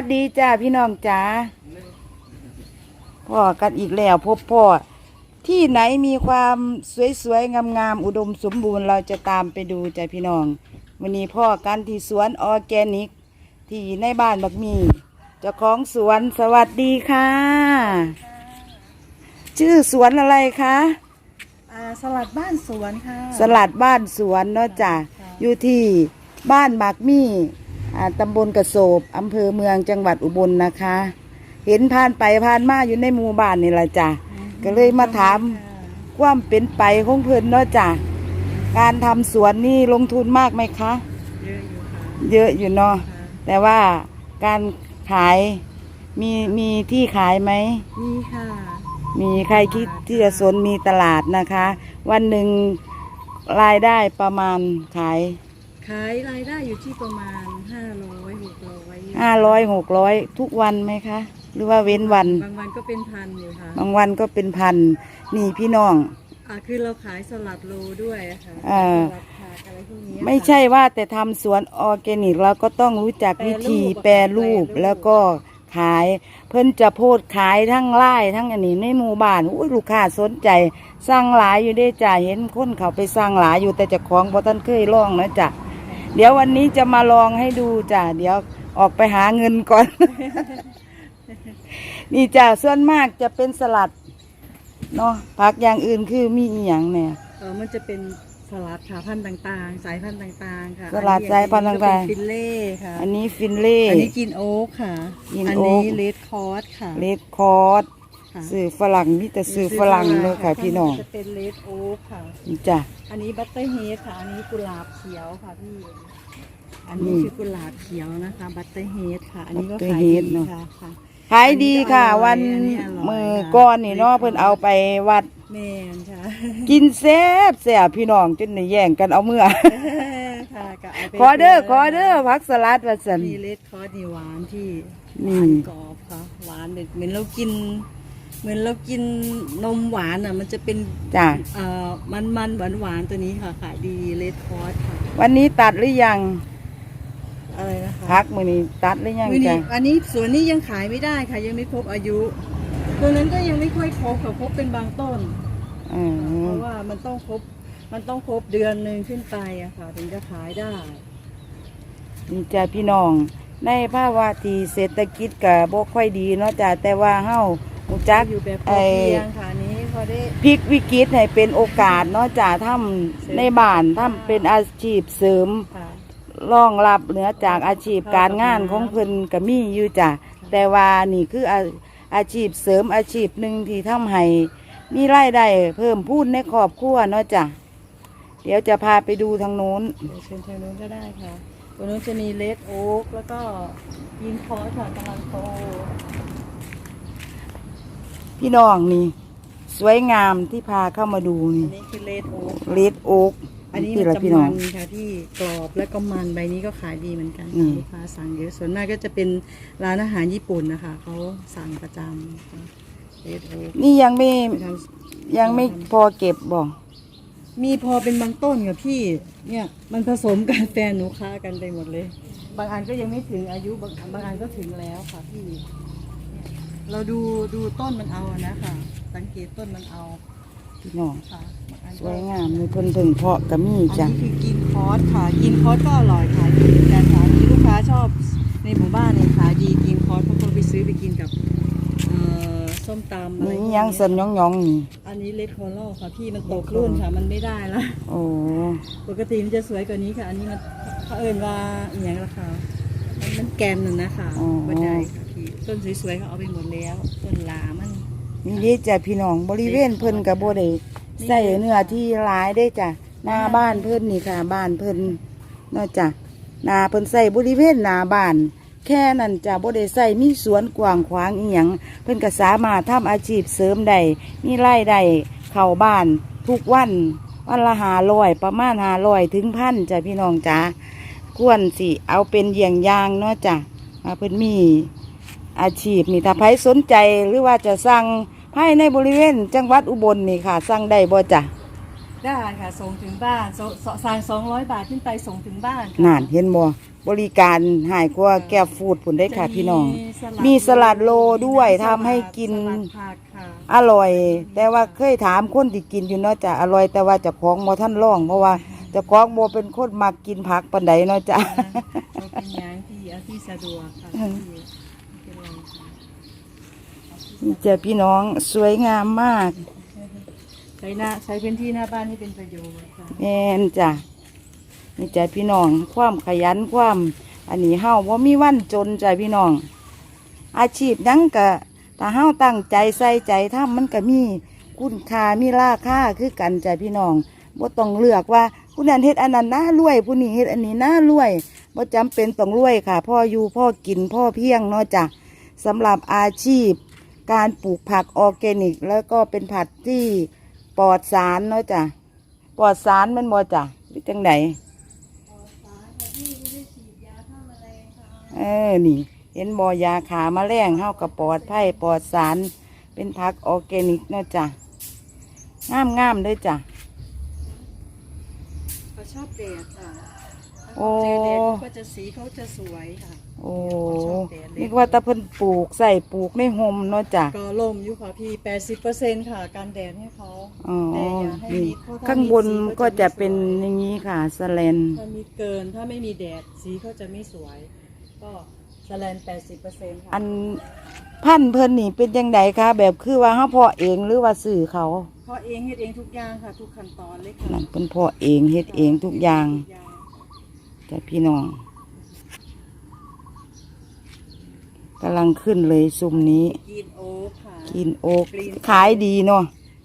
วัสดีจ้าพี่น้องจ๋าพ่อกันอีกแล้วพบพ่อ ที่ไหนมีความสวยๆงามๆอุดมสมบูรณ์เราจะตามไปดูจ้าพี่น้องวันนี้พ่อกันที่สวนออร์แกนิก ที่ในบ้านบักมีเจ้าของสวนสวัสดีค่ะ ชื่อสวนอะไรคะอ่าสลัดบ้านสวนค่ะ สลัดบ้านสวนเนาะจ้ะค่ะอยู่ที่บ้านหมากมี่อ่า ตำบลกระโสบอำเภอเมืองจังหวัดอุบลนะคะ เห็นผ่านไปผ่านมาอยู่ในหมู่บ้านนี่แหละจ้ะก็เลยมาถามความเป็นไปของเพิ่นเนาะจ้ะการทำสวนนี่ลงทุนมากไหมคะ เยอะอยู่ค่ะเยอะอยู่เนาะค่ะแต่ว่าการขายมีมีที่ขายไหมมีค่ะ มีใครคิดที่จะสนมีตลาดนะคะ วันหนึ่งรายได้ประมาณขาย ขายรายได้อยู่ที่ประมาณ ห้าร้อยหกร้อยห้าร้อยหกร้อยทุกวันไหมคะ หรือว่าเว้นวัน บางวันก็เป็นพันอยู่ค่ะ บางวันก็เป็นพัน นี่พี่น้อง อ่าคือเราขายสลัดโลด้วยอะค่ะอ่า สลัดผักอะไรพวกนี้ไม่ใช่ว่าแต่ทำสวนออร์แกนิกเราก็ต้องรู้จักวิธีแปรรูปแล้วก็ขาย เพิ่นจะโพดขายทั้งไร่ทั้งอันนี้ในหมู่บ้านอุ้ยลูกค้าสนใจสร้างหลายอยู่ได้จ้ะเห็นคนเขาไปสร้างหลายอยู่แต่เจะของพอท่านเคยลองนะจ้ะ เดี๋ยววันนี้จะมาลองให้ดูจ้ะเดี๋ยวออกไปหาเงินก่อน นี่จ้ะส่วนมากจะเป็นสลัดเนาะผักอย่างอื่นคือมีอีหยังเนี่ยเออมันจะเป็นสลัดค่ะพันธุ์ต่างๆ สายพันธุ์ต่างๆค่ะสลัดสายพันธุ์ต่างๆ อันนี้ก็เป็นฟิลเล่ค่ะอันนี้ฟินเล่ อันนี้กินโอ๊กค่ะ กินอันโอ๊นี้กเลดคอร์สค่ะ เลดคอร์สค่ะ สื่อฝรั่งนี่แต่สื่อฝรั่งเลยค่ะพี่น้องจะเป็นเลดโอ๊กค่ะนี่จ้ะอันนี้บัตเตอร์เฮดค่ะ อันนี้กุหลาบเขียวค่ะพี่ อันนี้นี่คือกุหลาบเขียวนะคะ บัตเตอร์เฮดค่ะ อันนี้ก็ Butter ขายดี Head เนอะค่ะค่ะขายดีค่ะอัวันนนี้อร่อยมือค่ะก้อนนี่เนาะเพิ่นเอาไปวัดแม่นค่ะกินแซ่บแซ่บพี่น้องจนได้แย่งกันเอาเมื่อค่ะก็เอาไปขอเด้อขอเด้อผักสลัดว่าซั่นมีเลดคอร์สนี่หวานที่หนี่วานกรอบค่ะหวานเหมือนเหมือนเรากิน เหมือนเรากินนมหวานอะ มันจะเป็นจ้ะ เอ่อมันมันหวานหวานๆตัวนี้ค่ะขายดีเลดคอร์สค่ะวันนี้ตัดหรือยังอะไรนะคะพักมื้อนี้ตัดหรือยังวิจ้ะนี่อันนี้ส่วนนี้ยังขายไม่ได้ค่ะ ยังไม่ครบอายุ ตัวนั้นก็ยังไม่ค่อยครบค่ะครบเป็นบางต้น อืเพมราะว่ามันต้องครบ มันต้องครบเดือนหนึ่งขึ้นไปอะค่ะ ถึงจะขายได้ นี่จ้ะพี่น้อง ในภาวะที่เศรษฐกิจก็บ่ค่อยดีเนาะจ้ะแต่ว่าเฮา รู้จักอยู่แบบพอไอ้เพียงค่ะอันนี้พอได้พลิกวิกฤตให้เป็นโอกาสเนาะจ้ะทำในบ้านทำเป็นอาชีพเสริมค่ะรองรับเหนือจากอาชีพการงานของเพิ่นก็มีอยู่จ้ะแต่ว่านี่คืออาอาชีพเสริมอาชีพหนึ่งที่ทำให้มีรายได้เพิ่มพูนในครอบครัวเนาะจ้ะเดี๋ยวจะพาไปดูทางโน้นเดี๋ยวเชิญทางนู้นก็ได้ค่ะตัวนู้นจะมีเลดโอ๊กแล้วก็ยินคอร์สค่ะกำลังโต พี่น้องนี่ สวยงามที่พาเข้ามาดูอันี่นนี้คือเลดโอ๊กเลดโอ๊กอันนี้ที่มันละจะพี่น้อมังนค่ะที่กรอบแล้วก็มันใบนี้ก็ขายดีเหมือนกันอืมลูกค้าสั่งเยอะส่วนมากก็จะเป็นร้านอาหารญี่ปุ่นนะคะเขาสั่งประจำเลดโอ๊กนี่ยังไม่ไปทำยังไม่พอเก็บบ่มีพอเป็นบางต้นค่ะพี่ เนี่ยมันผสมกันแฟนหนูค้ากันไปหมดเลย บางอันก็ยังไม่ถึงอายุบางบางอันก็ถึงแล้วค่ะพี่ เนี่ยเราดูดูต้นมันเอาอะนะคะสังเกตต้นมันเอาพี่น้องค่ะบางอันสก็วยงามเลยเพิ่นเพิ่งเพาะก็มีอันจ้ะนี้คือกินคอร์สค่ะ กินคอร์สก็อร่อยขายดีเหมือนกันค่ะอันนี้ลูกค้าชอบในหมู่บ้านเนี่ยขายดีกินคอร์สเพราะเขาไปซื้อไปกินกับเอ่อส้มตำอะไรพวกนี่เนี้ยังสันยองยองๆนี่อันนี้เลดคอร์ลค่ะพี่มันตกรุ่นค่ะมันไม่ได้ละโอ้ปกติมันจะสวยกว่านี้ค่ะ อันนี้มันเขาเอิญว่าอหย่างละค่ะมันมันแกนน่ะนะคะบันไดค่ะพี่ ต้นสวยๆเขาเอาไปหมดแล้วต้นลามัน นี่เด้จ้ะพี่น้องบริเวณเพิ่นกับโบได้ใส่เนื้อที่หลายได้จ้ะหน้าบ้านเพิ่นนี่ค่ะ บ้านเพิ่นเนาะจ้ะหน้าเพิ่นใส่บริเวณหน้าบ้าน แค่นั้นจ้ะบ่ได้ใส่มีสวนกว้างขวางอีหยังเพิ่นก็สามารถทำอาชีพเสริมได้มีรายได้เข้าบ้านทุกวันวันละหาร้อยประมาณหาร้อยถึงพันจ้ะพี่น้องจ้ะควรสิเอาเป็นเยี่ยงอย่างเนาะจ้ะว่าเพิ่นมี อาชีพนี่ถ้าใครสนใจหรือว่าจะสั่งภายในบริเวณจังหวัดอุบลนี่ค่ะ สั่งได้บ่จ้ะได้ค่ะส่งถึงบ้านสสสั่งสองร้อยบาทขึ้นไปส่งถึงบ้านค่ะนานเห็นบ่บริการหายกว่าแก้วฟูดผุนได้ค่ะจะพี่น้อง สลัดมีสลัดโลด้วยมีทำให้กิน สลัดผักค่ะอร่อย แต่ว่าเคยถามคนที่กินอยู่เนาะจ้ะอร่อยแต่ว่าเจะของบ่ท่านร่อง เพราะว่าเจะของบ่เป็นคนมักกินผักปานใดเนาะจ้ะ เราเป็นอย่างที่เอาที่สะดวกค่ะที่ไม่เป็นไรค่ะ นี่จ้ะพี่น้องสวยงามมากใช้หน้าใช้พื้นที่หน้าบ้านให้เป็นประโยชน์ค่ะแม่นจ้ะนี่จ้ะพี่น้อง ความขยันความ อันนี้เฮาบ่มีวันจนจ้ะพี่น้อง อาชีพหยังกะถ้าเฮาตั้งใจใส่ใจทำมันก็มีคุณค่ามีราคาคือกันจ้ะพี่น้องบ่ต้องเลือกว่าผู้นั้นเฮ็ดอันนั้นน่ารวยผู้นี้เฮ็ดอันนี้น่ารวยบ่จำเป็นต้องรวยค่ะ พ่ออยู่พ่อกินพ่อเพียงเนาะจ้ะสำหรับอาชีพ การปลูกผักออร์แกนิก แล้วก็เป็นผักที่ปลอดสารเนาะจ้ะปลอดสารแมันบ่จ้ะหรือจังไดเออนี่ เห็นบ่ยาขาแมลงเฮากับปลอดภัยปลอดสาร เป็นผักออร์แกนิกเนาะจ้ะงามงามๆเลยจ้ะเขาชอบแดดค่ะโอ้เจอแดดเขาก็จะสีเขาจะสวยค่ะ โอ้ชอบแดดเลยนึกว่าแตะเพิ่นปลูกใส่ปลูกในโฮมเนาะจ้ะก็ล่มอยู่ค่ะพี่แปดสิบเปอร์เซ็นค่ะ การแดดให้เขาอ๋อแต่อย่าให้นี่มีเพระถ้ข้างบนมีสีก็จะเป็นไม่สวยอย่างนี้ค่ะสแลนถ้ามีเกินถ้าไม่มีแดดสีเขาจะไม่สวย ก็สแลนแปดสิบเปอร์เซ็นต์ค่ะอันพันธุ์เพิ่นนี่เป็นจังไดคะแบบคือว่าเฮาเพาะเองหรือว่าซื้อเขาเพราะเองเฮ็ดเองทุกอย่างค่ะ ทุกขั้นตอนเลยค่ะนั่นเพิ่นเพาะเองเฮ็ดเองทุกอย่างทุกอย่างจ้ะพี่น้อง กำลังขึ้นเลยซุมนี้ กินโอ๊คค่ะกินโอ๊กขายดีเนาะ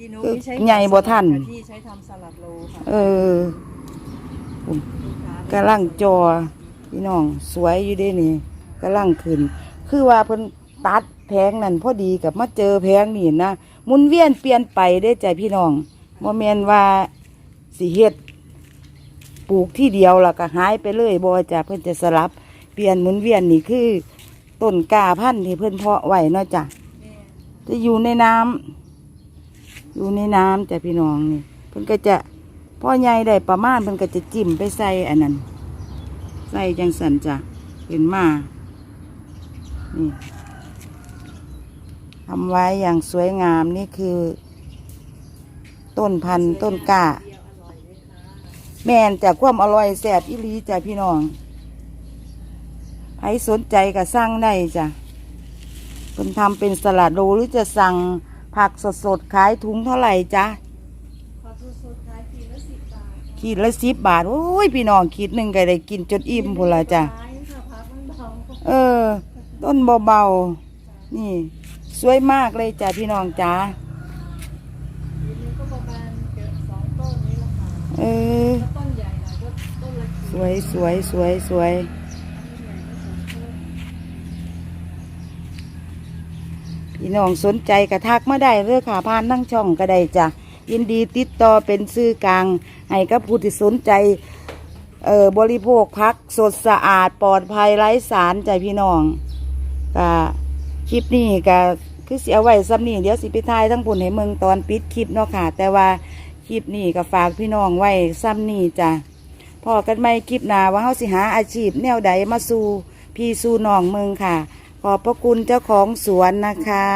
กินโอ๊คือที่ใช้ใหญ่บ่ทันค่ะที่ใช้ทำสลัดโลค่ะเออลูค้ากำลังจอพี่น้อง สวยอยู่เด้นี่กำลังขึ้น คือว่าเพิ่นตัดแพงนั่นพอดีกับมาเจอแพงนี่นะหมุนเวียนเปลี่ยนไปได้ใจพี่น้องบ่แม่นว่าสิเฮ็ดปลูกที่เดียวแล้วก็หายไปเลยบ่จ้ะเพิ่นจะสลับ เปลี่ยนหมุนเวียนนี่คือ ต้นกาพันธุ์ที่เพิ่นเพาะไว้เนาะจ้ะแม่จะอยู่ในน้ำอยู่ในน้ำจ้ะพี่น้องนี่เพิ่นก็จะพ่อใหญ่ได้ประมาณเพิ่นก็จะจิ้มไปใส่อันนั้น ใส่จังสันจ้ะเป็นมานี่ทำไว้อย่างสวยงามนี่คือ ต้นพันธุ์ต้นกล้าเดียวอร่อยเลยค่ะแม่นจากความอร่อยแซ่บอีหลีจ้ะพี่น้องใค รสนใจก็สั่งได้จ้ะเพิ่นทำเป็นสลัดโลหรือจะสั่งผักสดๆขายถุงเท่าไหร่จ๊ะขอสุดๆท้ายทีดละสิบบาทขีดละสิบบาท โอ้ย พี่น้องขีดหนึ่งก็ได้กินจนอิ่มพุ่นละจ้ะท้ายค่ะพักมันเบาเออ ต้นเบาๆ นี่ สวยมากเลยจ้ะพี่น้องจ้าทีนึงก็ประเออ สวยสวยสวยสวย พี่น้องสนใจกระทักมาได้เรื่องขาพานทั้งช่องก็ได้จ้ะยินดีติดต่อเป็นซื้อกลางให้กับผู้ที่สนใจเอ่อบริโภคพักสดสะอาดปลอดภัยไร้สารใจพี่น้องก็คลิปนี้ก็คือเสียไว้ซ้ำนี่เดี๋ยวสิไปทายทั้งผลให้เมืองตอนปิดคลิปเนาะค่ะ แต่ว่าคลิปนี้ก็ฝากพี่น้องไว้ซ้ำนี่จ้ะพอกันไม่คลิปหน้าว่าเฮาสิหาอาชีพแนวใดมาสู่พี่สู่น้องเมืองค่ะ ขอบพระคุณเจ้าของสวนนะคะ